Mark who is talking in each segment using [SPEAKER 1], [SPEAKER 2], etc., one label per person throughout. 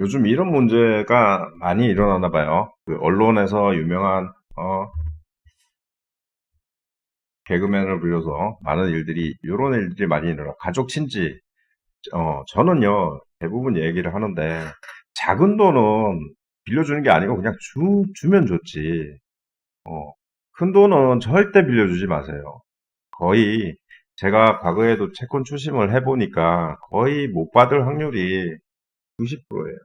[SPEAKER 1] 요즘 이런 문제가 많이 일어나나 봐요. 그 언론에서 유명한 어, 개그맨을 불려서 많은 일들이 이런 일들이 많이 일어나. 가족 친지. 어, 저는요 대부분 얘기를 하는데 작은 돈은 빌려주는 게 아니고 그냥 주 주면 좋지. 어, 큰 돈은 절대 빌려주지 마세요. 거의 제가 과거에도 채권 추심을 해보니까 거의 못 받을 확률이 90%예요.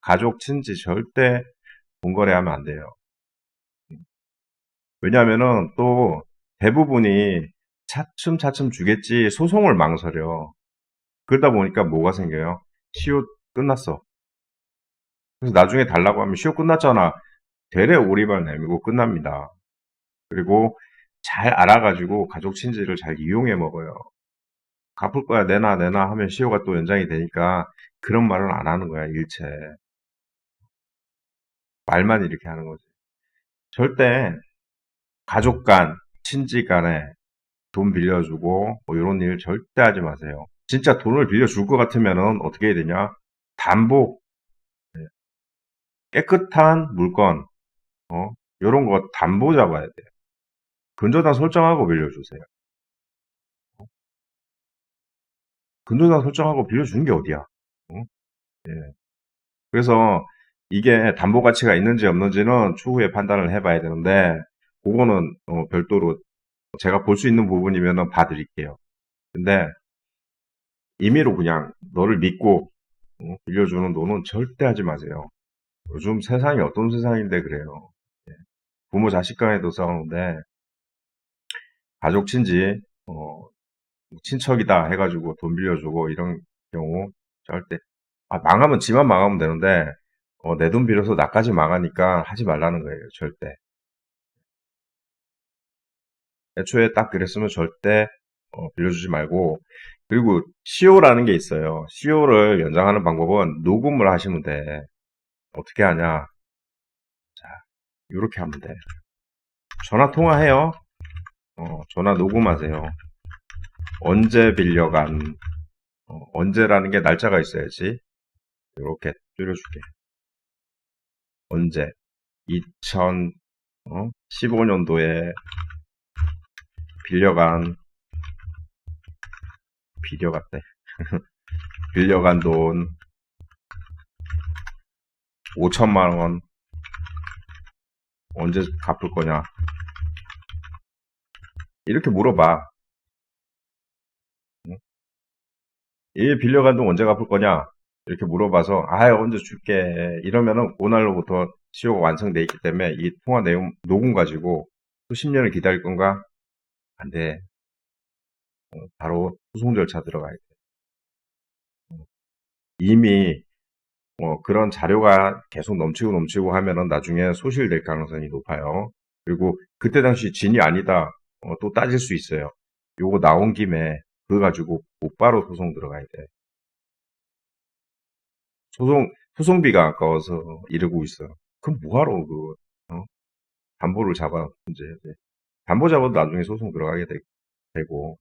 [SPEAKER 1] 가족, 친지 절대 돈거래하면 안 돼요. 왜냐하면은 또 대부분이 차츰차츰 주겠지 소송을 망설여. 그러다 보니까 뭐가 생겨요? 시효 끝났어. 그래서 나중에 달라고 하면 시효 끝났잖아. 되레 오리발 내밀고 끝납니다. 그리고 잘 알아가지고 가족 친지를 잘 이용해 먹어요. 갚을 거야 내놔 내놔 하면 시효가 또 연장이 되니까 그런 말은 안 하는 거야 일체. 말만 이렇게 하는 거지. 절대 가족 간, 친지 간에 돈 빌려주고 뭐 이런 일 절대 하지 마세요. 진짜 돈을 빌려줄 것 같으면은 어떻게 해야 되냐? 담보, 네. 깨끗한 물건, 어, 이런 거 담보 잡아야 돼요. 근저당 설정하고 빌려주세요. 근저당 설정하고 빌려주는 게 어디야? 어? 예. 그래서 이게 담보 가치가 있는지 없는지는 추후에 판단을 해봐야 되는데, 그거는 어, 별도로 제가 볼 수 있는 부분이면 봐드릴게요. 근데 임의로 그냥 너를 믿고 어, 빌려주는 돈은 절대 하지 마세요. 요즘 세상이 어떤 세상인데 그래요. 예. 부모 자식 간에도 싸우는데 가족 친지 어, 친척이다 해가지고 돈 빌려주고 이런 경우 절대 아, 망하면 지만 망하면 되는데 어, 내 돈 빌려서 나까지 망하니까 하지 말라는 거예요. 절대. 애초에 딱 그랬으면 절대 어, 빌려주지 말고 그리고 CO라는 게 있어요. CO를 연장하는 방법은 녹음을 하시면 돼. 어떻게 하냐? 자, 이렇게 하면 돼. 전화 통화해요. 어, 전화 녹음하세요. 언제 빌려간 어, 언제라는 게 날짜가 있어야지. 이렇게 줄여줄게. 언제? 2015년도에 빌려간 빌려갔대. 빌려간 돈 5천만 원 언제 갚을 거냐? 이렇게 물어봐. 이 빌려간 돈 언제 갚을 거냐? 이렇게 물어봐서 아 언제 줄게 이러면은 그날로부터 시효가 완성돼 있기 때문에 이 통화 내용 녹음 가지고 수십 년을 기다릴 건가? 안 돼. 어, 바로 소송 절차 들어가야 돼. 어, 이미 어, 그런 자료가 계속 넘치고 넘치고 하면은 나중에 소실될 가능성이 높아요. 그리고 그때 당시 진이 아니다 어, 또 따질 수 있어요. 요거 나온 김에 그거 가지고 곧바로 소송 들어가야 돼. 소송 소송비가 아까워서 이러고 있어. 그럼 뭐하러 그 어? 담보를 잡아 문제 담보 잡아도 나중에 소송 들어가게 되, 고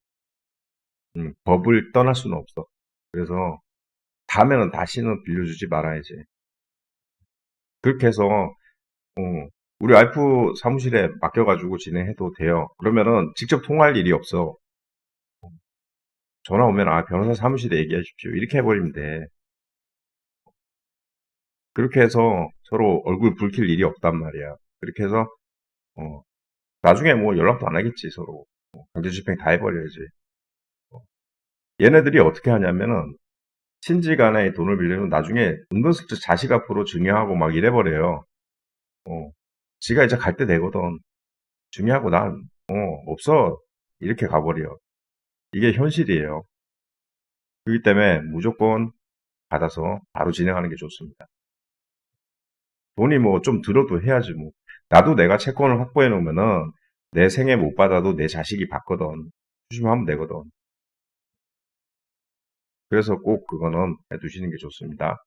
[SPEAKER 1] 음, 법을 떠날 수는 없어. 그래서 다음에는 다시는 빌려주지 말아야지. 그렇게 해서 어, 우리 와이프 사무실에 맡겨가지고 진행해도 돼요. 그러면은 직접 통화할 일이 없어. 전화 오면 아 변호사 사무실에 얘기하십시오. 이렇게 해버리면 돼. 그렇게 해서 서로 얼굴 붉힐 일이 없단 말이야. 그렇게 해서 어, 나중에 뭐 연락도 안 하겠지 서로. 어, 강제집행 다 해버려야지. 어. 얘네들이 어떻게 하냐면은 친지간에 돈을 빌리면 나중에 은근슬쩍 자식 앞으로 증여하고 막 이래버려요. 어, 지가 이제 갈 때 되거든. 증여하고 난 어, 없어 이렇게 가버려. 이게 현실이에요. 그렇기 때문에 무조건 받아서 바로 진행하는 게 좋습니다. 돈이 뭐 좀 들어도 해야지 뭐. 나도 내가 채권을 확보해 놓으면은 내 생애 못 받아도 내 자식이 받거든. 조심하면 되거든. 그래서 꼭 그거는 해두시는 게 좋습니다.